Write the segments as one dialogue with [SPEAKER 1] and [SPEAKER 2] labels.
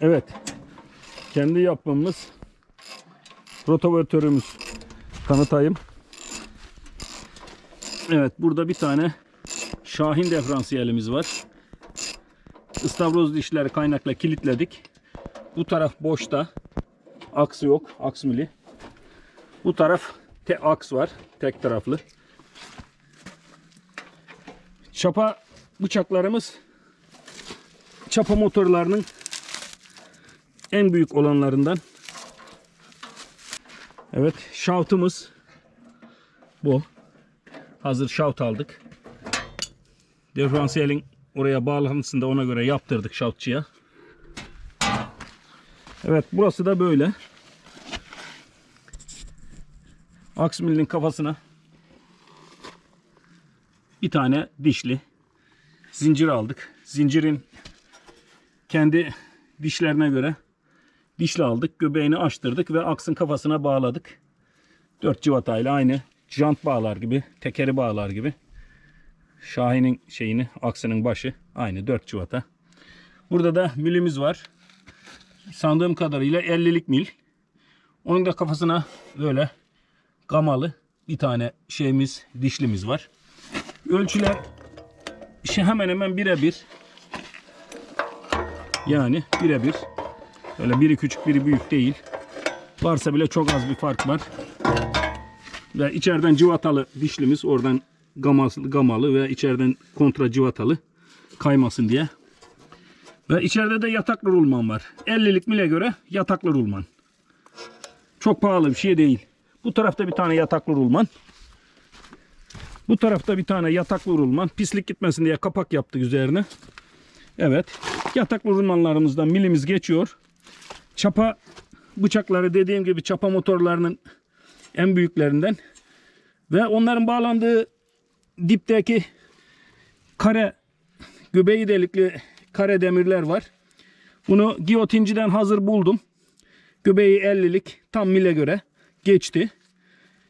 [SPEAKER 1] Evet. Kendi yapmamız rotavatörümüz tanıtayım. Evet burada bir tane Şahin diferansiyelimiz var. Istavroz dişleri kaynakla kilitledik. Bu taraf boşta. Aks yok. Aks mili. Bu taraf te aks var. Tek taraflı. Çapa bıçaklarımız çapa motorlarının en büyük olanlarından. Evet, şaftımız bu. Hazır şaft aldık. Diferansiyelin oraya bağlantısını da ona göre yaptırdık şaftçıya. Evet, burası da böyle. Aksmil'in kafasına bir tane dişli zincir aldık. Zincirin kendi dişlerine göre dişli aldık. Göbeğini açtırdık ve aksın kafasına bağladık. Dört civatayla aynı jant bağlar gibi, tekeri bağlar gibi. Şahin'in şeyini, aksının başı aynı dört civata. Burada da milimiz var. Sandığım kadarıyla 50'lik mil. Onun da kafasına böyle gamalı bir tane şeyimiz, dişlimiz var. Ölçüler şey hemen hemen birebir. Yani birebir. Öyle biri küçük biri büyük değil. Varsa bile çok az bir fark var. Ve içeriden civatalı dişlimiz oradan gaması, gamalı ve içeriden kontra civatalı kaymasın diye. Ve içeride de yataklı rulman var. 50'lik mile göre yataklı rulman. Çok pahalı bir şey değil. Bu tarafta bir tane yataklı rulman. Bu tarafta bir tane yataklı rulman. Pislik gitmesin diye kapak yaptık üzerine. Evet. Yataklı rulmanlarımızdan milimiz geçiyor. Çapa bıçakları dediğim gibi çapa motorlarının en büyüklerinden. Ve onların bağlandığı dipteki kare göbeği delikli kare demirler var. Bunu giyotinciden hazır buldum. Göbeği 50'lik tam mile göre geçti.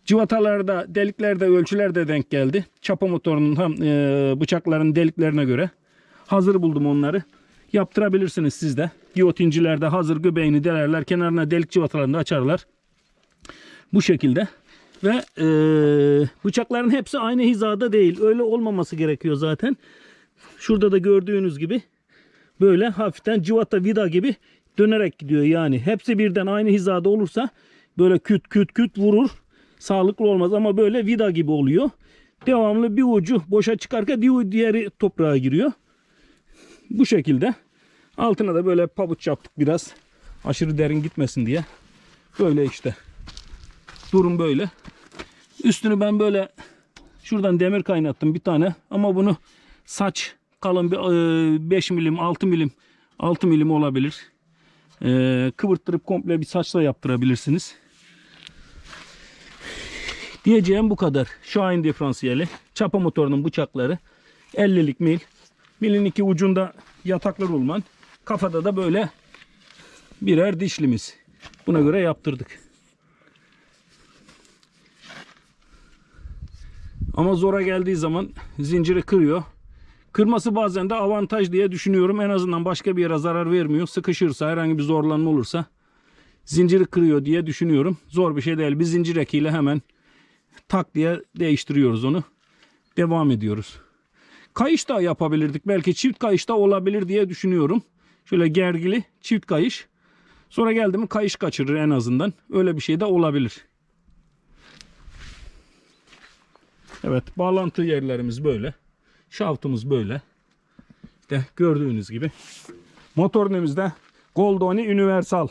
[SPEAKER 1] Civatalarda, deliklerde, ölçülerde denk geldi. Çapa motorunun tam e, bıçakların deliklerine göre hazır buldum onları. Yaptırabilirsiniz siz de. Giyotincilerde hazır göbeğini delerler. Kenarına delik civatalarını da açarlar. Bu şekilde. Ve e, bıçakların hepsi aynı hizada değil. Öyle olmaması gerekiyor zaten. Şurada da gördüğünüz gibi böyle hafiften civata vida gibi dönerek gidiyor yani. Hepsi birden aynı hizada olursa böyle küt küt küt vurur. Sağlıklı olmaz ama böyle vida gibi oluyor. Devamlı bir ucu boşa çıkarken diğeri toprağa giriyor. Bu şekilde. Altına da böyle pabuç yaptık biraz. Aşırı derin gitmesin diye. Böyle işte. Durum böyle. Üstünü ben böyle şuradan demir kaynattım bir tane. Ama bunu saç kalın bir e, 5 milim 6 milim 6 milim olabilir. E, kıvırttırıp komple bir saçla yaptırabilirsiniz. Diyeceğim bu kadar. Şahin diferansiyeli. Çapa motorunun bıçakları. 50'lik mil. Milin iki ucunda yataklı rulman. Kafada da böyle birer dişlimiz. Buna göre yaptırdık. Ama zora geldiği zaman zinciri kırıyor. Kırması bazen de avantaj diye düşünüyorum. En azından başka bir yere zarar vermiyor. Sıkışırsa herhangi bir zorlanma olursa zinciri kırıyor diye düşünüyorum. Zor bir şey değil. Bir zincir ekiyle hemen tak diye değiştiriyoruz onu. Devam ediyoruz. Kayış da yapabilirdik. Belki çift kayış da olabilir diye düşünüyorum. Şöyle gergili çift kayış. Sonra geldi mi kayış kaçırır en azından. Öyle bir şey de olabilir. Evet bağlantı yerlerimiz böyle. Şaftımız böyle. İşte gördüğünüz gibi. Motorumuz da Goldoni Universal.